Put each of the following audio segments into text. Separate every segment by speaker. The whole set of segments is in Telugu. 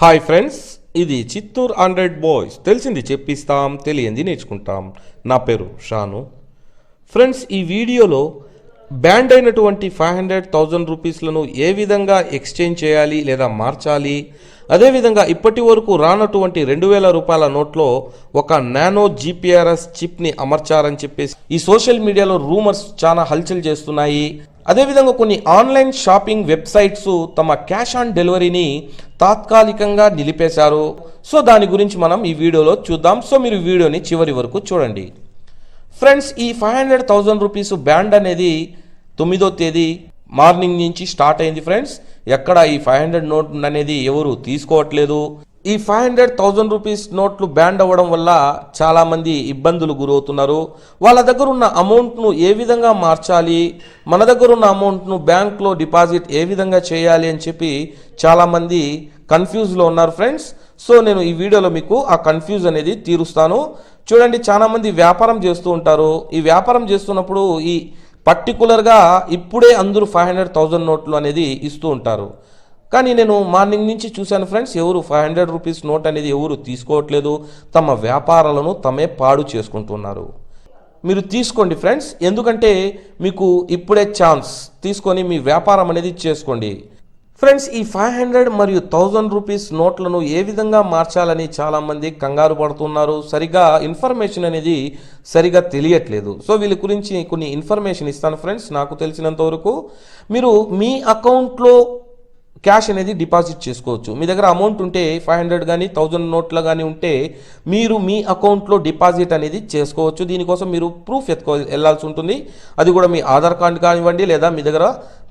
Speaker 1: హాయ్ ఫ్రెండ్స్ ఇది చిత్తూరు హండ్రెడ్ బాయ్స్ తెలిసింది చెప్పిస్తాం తెలియంది నేర్చుకుంటాం. నా పేరు షాను. ఫ్రెండ్స్ ఈ వీడియోలో బ్యాండ్ అయినటువంటి ఫైవ్ హండ్రెడ్ థౌజండ్ రూపీస్లను ఏ విధంగా ఎక్స్చేంజ్ చేయాలి లేదా మార్చాలి? అదేవిధంగా ఇప్పటి వరకు రానటువంటి రెండు వేల రూపాయల నోట్లో ఒక నానో జీపీఆర్ఎస్ చిప్ని అమర్చారని చెప్పేసి ఈ సోషల్ మీడియాలో రూమర్స్ చాలా హల్చల్ చేస్తున్నాయి. అదేవిధంగా కొన్ని ఆన్లైన్ షాపింగ్ వెబ్సైట్స్ తమ క్యాష్ ఆన్ డెలివరీని తాత్కాలికంగా నిలిపేశారు. సో దాని గురించి మనం ఈ వీడియోలో చూద్దాం. సో మీరు వీడియోని చివరి వరకు చూడండి. ఫ్రెండ్స్ ఈ five hundred thousand rupees banned అనేది తొమ్మిదో తేదీ మార్నింగ్ నుంచి స్టార్ట్ అయింది ఫ్రెండ్స్. ఎక్కడ ఈ ఫైవ్ హండ్రెడ్ నోట్ అనేది ఎవరు తీసుకోవట్లేదు? ఈ ఫైవ్ హండ్రెడ్ థౌజండ్ రూపీస్ నోట్లు బ్యాండ్ అవ్వడం వల్ల చాలామంది ఇబ్బందులు గురవుతున్నారు. వాళ్ళ దగ్గర ఉన్న అమౌంట్ను ఏ విధంగా మార్చాలి? మన దగ్గర ఉన్న అమౌంట్ను బ్యాంక్లో డిపాజిట్ ఏ విధంగా చేయాలి అని చెప్పి చాలామంది కన్ఫ్యూజ్లో ఉన్నారు ఫ్రెండ్స్ సో నేను ఈ వీడియోలో మీకు ఆ కన్ఫ్యూజ్ అనేది తీరుస్తాను. చూడండి చాలామంది వ్యాపారం చేస్తూ ఉంటారు. ఈ వ్యాపారం చేస్తున్నప్పుడు ఈ పర్టికులర్గా ఇప్పుడే అందరూ ఫైవ్ హండ్రెడ్ థౌజండ్ నోట్లు అనేది ఇస్తూ ఉంటారు. కానీ నేను మార్నింగ్ నుంచి చూశాను ఫ్రెండ్స్ ఎవరు ఫైవ్ హండ్రెడ్ రూపీస్ నోట్ అనేది ఎవరు తీసుకోవట్లేదు. తమ వ్యాపారాలను తమే పాడు చేసుకుంటున్నారు. మీరు తీసుకోండి ఫ్రెండ్స్ ఎందుకంటే మీకు ఇప్పుడే ఛాన్స్ తీసుకొని మీ వ్యాపారం అనేది చేసుకోండి. ఫ్రెండ్స్ ఈ ఫైవ్ హండ్రెడ్ మరియు థౌజండ్ రూపీస్ నోట్లను ఏ విధంగా మార్చాలని చాలామంది కంగారు పడుతున్నారు. సరిగా ఇన్ఫర్మేషన్ అనేది సరిగా తెలియట్లేదు. సో వీళ్ళ గురించి కొన్ని ఇన్ఫర్మేషన్ ఇస్తాను ఫ్రెండ్స్ నాకు తెలిసినంత వరకు మీరు మీ అకౌంట్లో క్యాష్ అనేది డిపాజిట్ చేసుకోవచ్చు. మీ దగ్గర అమౌంట్ ఉంటే ఫైవ్ హండ్రెడ్ కానీ థౌజండ్ నోట్లో కానీ ఉంటే మీరు మీ అకౌంట్లో డిపాజిట్ అనేది చేసుకోవచ్చు. దీనికోసం మీరు ప్రూఫ్ ఎత్తుకో వెళ్ళాల్సి ఉంటుంది. అది కూడా మీ ఆధార్ కార్డు కానివ్వండి లేదా మీ దగ్గర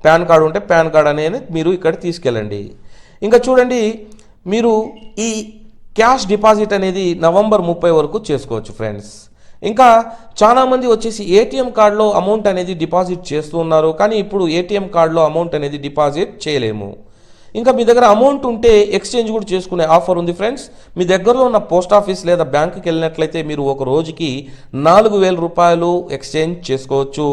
Speaker 1: పాన్ కార్డు ఉంటే పాన్ కార్డ్ అనేది మీరు ఇక్కడ తీసుకెళ్ళండి. ఇంకా చూడండి మీరు ఈ క్యాష్ డిపాజిట్ అనేది నవంబర్ ముప్పై వరకు చేసుకోవచ్చు ఫ్రెండ్స్. ఇంకా చాలామంది వచ్చేసి ఏటీఎం కార్డులో అమౌంట్ అనేది డిపాజిట్ చేస్తూ ఉన్నారు. కానీ ఇప్పుడు ఏటీఎం కార్డులో అమౌంట్ అనేది డిపాజిట్ చేయలేము. ఇంకా మీ దగ్గర అమౌంట్ ఉంటే ఎక్స్చేంజ్ కూడా చేసుకునే ఆఫర్ ఉంది ఫ్రెండ్స్ మీ దగ్గరలో ఉన్న పోస్ట్ ఆఫీస్ లేదా బ్యాంకుకి వెళ్ళినట్లయితే మీరు ఒక రోజుకి నాలుగు వేల రూపాయలు ఎక్స్చేంజ్ చేసుకోవచ్చు.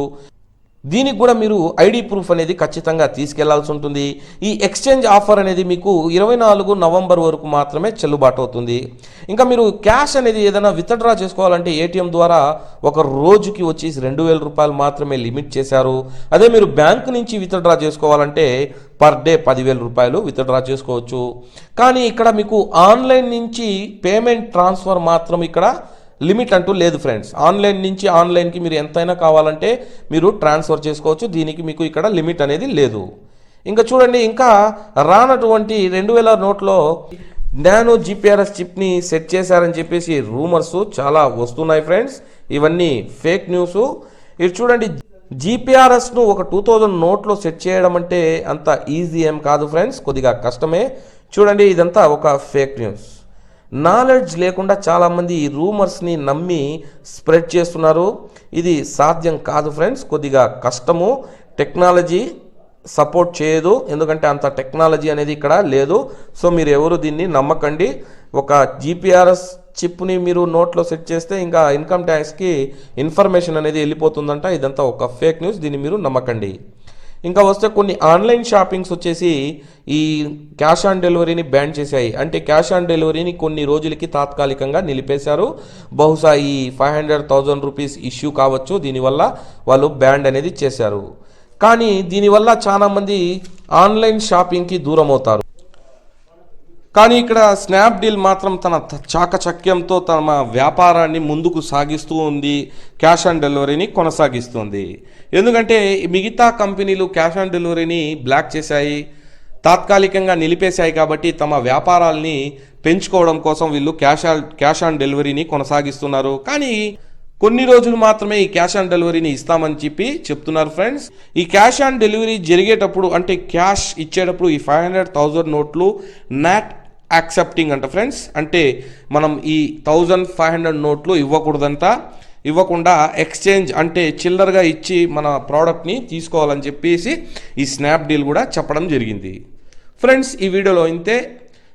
Speaker 1: దీనికి కూడా మీరు ఐడి ప్రూఫ్ అనేది ఖచ్చితంగా తీసుకెళ్ళాల్సి ఉంటుంది. ఈ ఎక్స్చేంజ్ ఆఫర్ అనేది మీకు ఇరవై నాలుగు నవంబర్ వరకు మాత్రమే చెల్లుబాటు అవుతుంది. ఇంకా మీరు క్యాష్ అనేది ఏదైనా విత్డ్రా చేసుకోవాలంటే ఏటీఎం ద్వారా ఒక రోజుకి వచ్చేసి రెండు వేల రూపాయలు మాత్రమే లిమిట్ చేశారు. అదే మీరు బ్యాంక్ నుంచి విత్డ్రా చేసుకోవాలంటే పర్ డే పదివేల రూపాయలు విత్డ్రా చేసుకోవచ్చు. కానీ ఇక్కడ మీకు ఆన్లైన్ నుంచి పేమెంట్ ట్రాన్స్ఫర్ మాత్రం ఇక్కడ లిమిట్ అంటూ లేదు ఫ్రెండ్స్. ఆన్లైన్ నుంచి ఆన్లైన్కి మీరు ఎంతైనా కావాలంటే మీరు ట్రాన్స్ఫర్ చేసుకోవచ్చు. దీనికి మీకు ఇక్కడ లిమిట్ అనేది లేదు. ఇంకా చూడండి ఇంకా రానటువంటి రెండు వేల నోట్లో నానో జిపిఆర్ఎస్ చిప్ని సెట్ చేశారని చెప్పేసి రూమర్స్ చాలా వస్తున్నాయి ఫ్రెండ్స్. ఇవన్నీ ఫేక్ న్యూస్. ఇది చూడండి జీపీఆర్ఎస్ను ఒక టూ థౌజండ్ నోట్లో సెట్ చేయడం అంటే అంత ఈజీ ఏం కాదు ఫ్రెండ్స్. కొద్దిగా కష్టమే. చూడండి ఇదంతా ఒక ఫేక్ న్యూస్. నాలెడ్జ్ లేకుండా చాలామంది ఈ రూమర్స్ని నమ్మి స్ప్రెడ్ చేస్తున్నారు. ఇది సాధ్యం కాదు ఫ్రెండ్స్. కొద్దిగా కష్టము. టెక్నాలజీ సపోర్ట్ చేయదు. ఎందుకంటే అంత టెక్నాలజీ అనేది ఇక్కడ లేదు. సో మీరు ఎవరు దీన్ని నమ్మకండి. ఒక జీపీఆర్ఎస్ చిప్ని మీరు నోట్లో సెట్ చేస్తే ఇంకా ఇన్కమ్ ట్యాక్స్కి ఇన్ఫర్మేషన్ అనేది వెళ్ళిపోతుందంట. ఇదంతా ఒక ఫేక్ న్యూస్. దీన్ని మీరు నమ్మకండి. ఇంకా వస్తే కొన్ని ఆన్లైన్ షాపింగ్స్ వచ్చేసి ఈ క్యాష్ ఆన్ డెలివరీని బ్యాన్ చేశాయి. అంటే క్యాష్ ఆన్ డెలివరీని కొన్ని రోజులకి తాత్కాలికంగా నిలిపేశారు. బహుశా ఈ five hundred thousand rupees issue కావచ్చు. దీనివల్ల వాళ్ళు బ్యాండ్ అనేది చేశారు. కానీ దీనివల్ల చాలామంది ఆన్లైన్ షాపింగ్కి దూరం అవుతారు కానీ ఇక్కడ స్నాప్డీల్ మాత్రం తన చాకచక్యంతో తమ వ్యాపారాన్ని ముందుకు సాగిస్తూ ఉంది క్యాష్ ఆన్ డెలివరీని కొనసాగిస్తుంది. ఎందుకంటే మిగతా కంపెనీలు క్యాష్ ఆన్ డెలివరీని బ్లాక్ చేశాయి తాత్కాలికంగా నిలిపేశాయి కాబట్టి తమ వ్యాపారాల్ని పెంచుకోవడం కోసం వీళ్ళు క్యాష్ ఆన్ క్యాష్ ఆన్ డెలివరీని కొనసాగిస్తున్నారు. కానీ కొన్ని రోజులు మాత్రమే ఈ క్యాష్ ఆన్ డెలివరీని ఇస్తామని చెప్పి చెప్తున్నారు ఫ్రెండ్స్. ఈ క్యాష్ ఆన్ డెలివరీ జరిగేటప్పుడు అంటే క్యాష్ ఇచ్చేటప్పుడు ఈ ఫైవ్ హండ్రెడ్ థౌజండ్ నోట్లు నాట్ యాక్సెప్టింగ్ అంట ఫ్రెండ్స్. అంటే మనం ఈ థౌజండ్ ఫైవ్ హండ్రెడ్ నోట్లు ఇవ్వకూడదంట. ఇవ్వకుండా ఎక్స్చేంజ్ అంటే చిల్లరగా ఇచ్చి మన ప్రోడక్ట్ని తీసుకోవాలని చెప్పేసి ఈ స్నాప్డీల్ కూడా చెప్పడం జరిగింది. ఫ్రెండ్స్ ఈ వీడియోలో అయితే